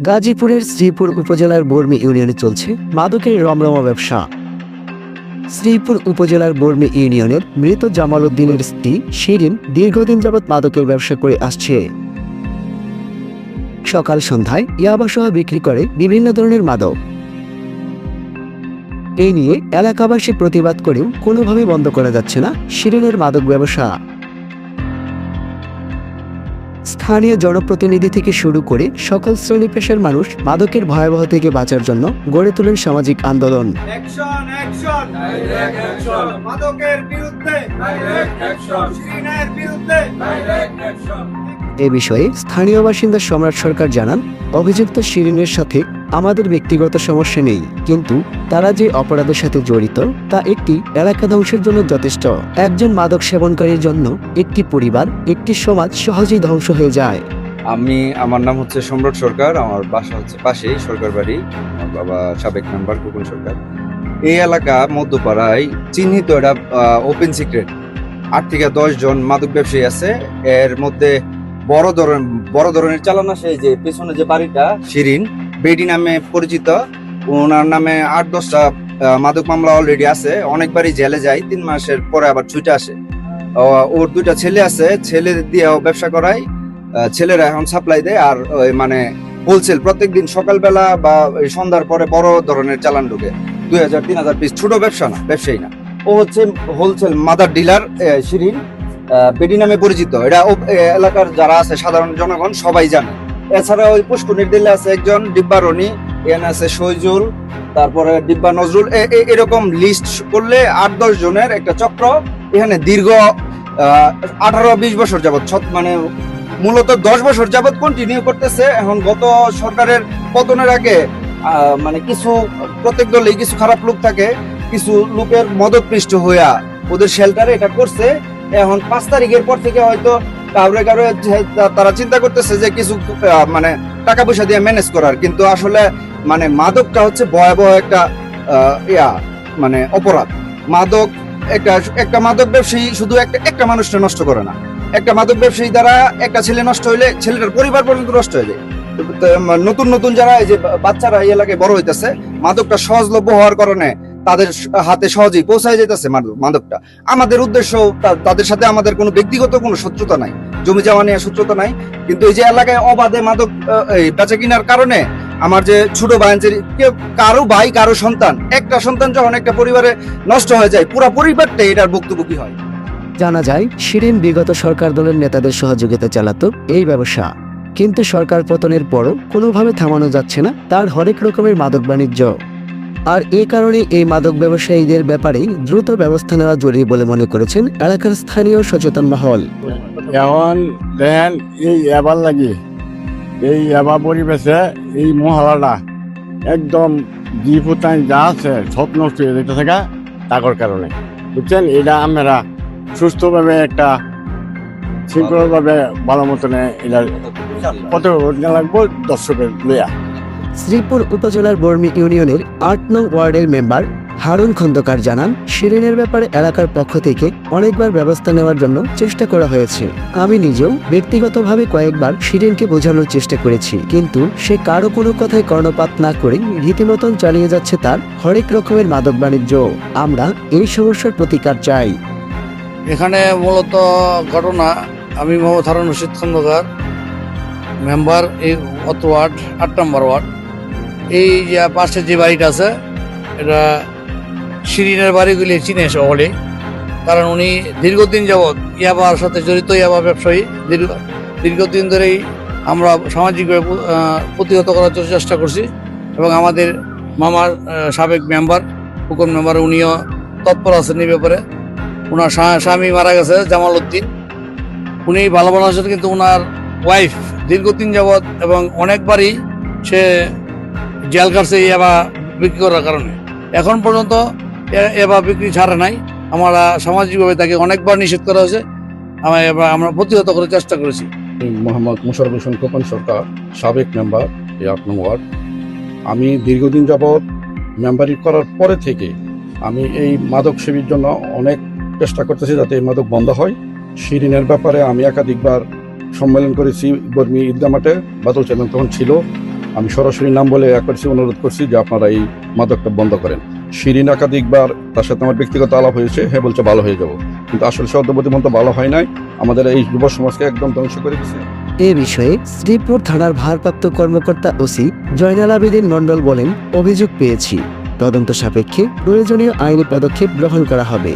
গাজীপুরের শ্রীপুর উপজেলার বর্মি ইউনিয়নে চলছে মাদকের রমরমা ব্যবসা। শ্রীপুর উপজেলার বর্মি ইউনিয়নের মৃত জামাল উদ্দিনের স্ত্রী শিরিন দীর্ঘদিন যাবৎ মাদকের ব্যবসা করে আসছে। সকাল সন্ধ্যায় ইয়াবাসহ বিক্রি করে বিভিন্ন ধরনের মাদক। এই নিয়ে এলাকাবাসী প্রতিবাদ করেও কোনোভাবে বন্ধ করা যাচ্ছে না শিরিনের মাদক ব্যবসা। স্থানীয় জনপ্রতিনিধি থেকে শুরু করে সকল শ্রেণি পেশার মানুষ মাদকের ভয়াবহ থেকে বাঁচার জন্য গড়ে তোলেন সামাজিক আন্দোলন। মাদকের বিরুদ্ধে! বিরুদ্ধে! এ বিষয়ে স্থানীয় বাসিন্দা সম্রাট সরকার জানান, অভিযুক্ত শিরিনের সাথে আমাদের ব্যক্তিগত সমস্যা নেই, কিন্তু তারা যে অপরাধের সাথে জড়িত তা একটি এলাকা ধ্বংসের জন্য যথেষ্ট। একজন মাদক সেবনকারীর জন্য একটি পরিবার, একটি সমাজ সহজেই ধ্বংস হয়ে যায়। আমি, আমার নাম হচ্ছে সম্রাট সরকার, আমার বাসা হচ্ছে পাশেই সরকার বাড়ি আমার বাবা সাবেক মেম্বার কুকুন সরকার। এই এলাকা মধ্যপাড়ায় চিহ্নিত, এটা ওপেন সিক্রেট আট থেকে দশ জন মাদক ব্যবসায়ী আছে, এর মধ্যে বড় ধরনের বড় ধরনের চালান আসে যে পেছনে যে বাড়িটা, শিরিন, বেডি নামে পরিচিত। ওনার নামে আট, দশটা মাদক মামলা অলরেডি আছে। অনেকবারই জেলে যায়, তিন মাসের পরে আবার ছুটে আসে। ওর দুইটা ছেলে আছে, ছেলে দিয়েও ব্যবসা করায়। ছেলেরা এখন সাপ্লাই দেয় আর মানে হোলসেল প্রত্যেকদিন সকালবেলা বা সন্ধ্যার পরে বড় ধরনের চালান ঢুকে। দুই হাজার, তিন হাজার পিস ছোট ব্যবসা না, ব্যবসায়ী না। ও হচ্ছে হোলসেল মাদার ডিলার শিরিন। বেডি নামে পরিচিত। এটা এলাকার যারা আছে, সাধারণ জনগণ সবাই জানে। এছাড়া ওই পুষ্কুনির দিল্লি আছে একজন ডিব্বা রনি, এখানে আছে সৈজুল, তারপরে ডিব্বা নজরুল। এরকম লিস্ট করলে আট দশ জনের একটা চক্র, এখানে দীর্ঘ আঠারো, বিশ বছর যাবত মানে মূলত দশ বছর যাবৎ কন্টিনিউ করতেছে। এখন গত সরকারের পতনের আগে মানে কিছু প্রত্যেক দলে কিছু খারাপ লোক থাকে, কিছু লোকের মদতপৃষ্ট হইয়া ওদের শেল্টারে এটা করছে। এখন পাঁচ তারিখের পর থেকে হয়তো কাউরে কারও তারা চিন্তা করতেছে যে কিছু মানে টাকা পয়সা দিয়ে ম্যানেজ করার। কিন্তু আসলে মানে মাদকটা হচ্ছে ভয়াবহ একটা ইয়া মানে অপরাধ। মাদক একটা একটা মাদক ব্যবসায়ী শুধু একটা একটা মানুষটা নষ্ট করে না। একটা মাদক ব্যবসায়ী দ্বারা একটা ছেলে নষ্ট হইলে ছেলেটার পরিবার পর্যন্ত নষ্ট হয়ে যায়। নতুন নতুন যারা এই যে বাচ্চারা এই এলাকায় বড় হইতেছে, মাদকটা সহজলভ্য হওয়ার কারণে তাদের হাতে সহজেই পৌঁছায় যেতেছে মাদকটা আমাদের উদ্দেশ্য তাদের সাথে আমাদের কোনো ব্যক্তিগত কোনো শত্রুতা নাই। জমি জমা নিয়ে শত্রুতা নাই। কিন্তু এই যে এলাকায় অবাধে মাদক বেচা কিনার কারণে আমার যে ছোট কেউ কারও ভাই, কারও সন্তান, একটা সন্তান যখন একটা পরিবারে নষ্ট হয়ে যায়, পুরো পরিবারটাই এটার ভুক্তভোগী হয়। জানা যায়, শিরিন বিগত সরকার দলের নেতাদের সহযোগিতা চালাতো এই ব্যবসা। কিন্তু সরকার পতনের পরও কোনোভাবে থামানো যাচ্ছে না, তার হরেক রকমের মাদক বাণিজ্য। আর এই কারণে এই মাদক ব্যবসায়ীদের ব্যাপারে দ্রুত ব্যবস্থা নেওয়া জরুরি বলে মনে করেছেন এলাকার স্থানীয় সচেতন মহল। এখন দেখেন, এই এবার লাগি, এই এবার পরিবেশে এই মহলাটা একদম জিপুতান যা আছে সব নষ্ট হয়ে যেতে থাকা তাকর কারণে। বুঝছেন? এটা আমরা সুস্থভাবে একটা শৃঙ্খলভাবে ভালো মতনে এটা কত লাগবো দর্শকের লইয়া। শ্রীপুর উপজেলার বর্মি ইউনিয়নের আট নং ওয়ার্ডের মেম্বার হারুন খন্দকার জানান, শিরিনের ব্যাপারে এলাকার পক্ষ থেকে অনেকবার ব্যবস্থা নেওয়ার জন্য চেষ্টা করা হয়েছে। আমি নিজেও ব্যক্তিগতভাবে কয়েকবার শিরিনকে বোঝানোর চেষ্টা করেছি, কিন্তু সে কারও কোনো কথায় কর্ণপাত না করে রীতিমতন চালিয়ে যাচ্ছে তার হরেক রকমের মাদক বাণিজ্য। আমরা এই সমস্যার প্রতিকার চাই। এখানে মূলত ঘটনা, আমি মোহাম্মদ হারুন রশিদ খন্দকার, মেম্বার এই অত ওয়ার্ড, আট নম্বর ওয়ার্ড। এই যে পাশে যে বাড়িটা আছে, এটা শিরিনের বাড়িগুলি চিনে সকলে। কারণ উনি দীর্ঘদিন যাবৎ ইয়াবার সাথে জড়িত, ইয়াবা ব্যবসায়ী। দীর্ঘ, দীর্ঘদিন ধরেই আমরা সামাজিকভাবে প্রতিহত করার চেষ্টা করছি। এবং আমাদের মামার সাবেক মেম্বার হুকুম মেম্বার উনিও তৎপর আছেন এই ব্যাপারে। ওনার স্বামী মারা গেছে, জামাল উদ্দিন। উনি ভালো ভালো আছেন কিন্তু ওনার ওয়াইফ দীর্ঘদিন যাবৎ এবং অনেকবারই সে জেল কাটছে এই এবা বিক্রি করার কারণে। এখন পর্যন্ত এ- এবা বিক্রি ছাড়ে নাই। আমরা সামাজিকভাবে তাকে অনেকবার নিষেধ করা হয়েছে। এবার আমরা প্রতিহত করার চেষ্টা করেছি। মোহাম্মদ মুশারফ হোসেন খোকন সরকার, সাবেক মেম্বার, এই আট নং ওয়ার্ড। আমি দীর্ঘদিন যাবৎ মেম্বারি করার পরে থেকে আমি এই মাদক সেবীর জন্য অনেক চেষ্টা করতেছি যাতে এই মাদক বন্ধ হয়। শিরিনের ব্যাপারে আমি একাধিকবার সম্মেলন করেছি, বর্মি ঈদগা মাঠে বাদল তখন ছিল। আমি সরাসরি নাম বলে করছি, অনুরোধ করছি যে আপনারা এই মাদকটা বন্ধ করেন। শিরিন একাধিকবার তার সাথে আমার ব্যক্তিগত আলাপ হয়েছে হ্যাঁ বলছে ভালো হয়ে যাব। কিন্তু আসলে সদ্যবতী মতো ভালো হয় নাই, আমাদের এই যুব সমাজকে একদম ধ্বংস করে দিচ্ছে এ বিষয়ে শ্রীপুর থানার ভারপ্রাপ্ত কর্মকর্তা ওসি জয়নাল আবেদিন মণ্ডল বলেন, অভিযোগ পেয়েছি। তদন্ত সাপেক্ষে প্রয়োজনীয় আইনি পদক্ষেপ গ্রহণ করা হবে।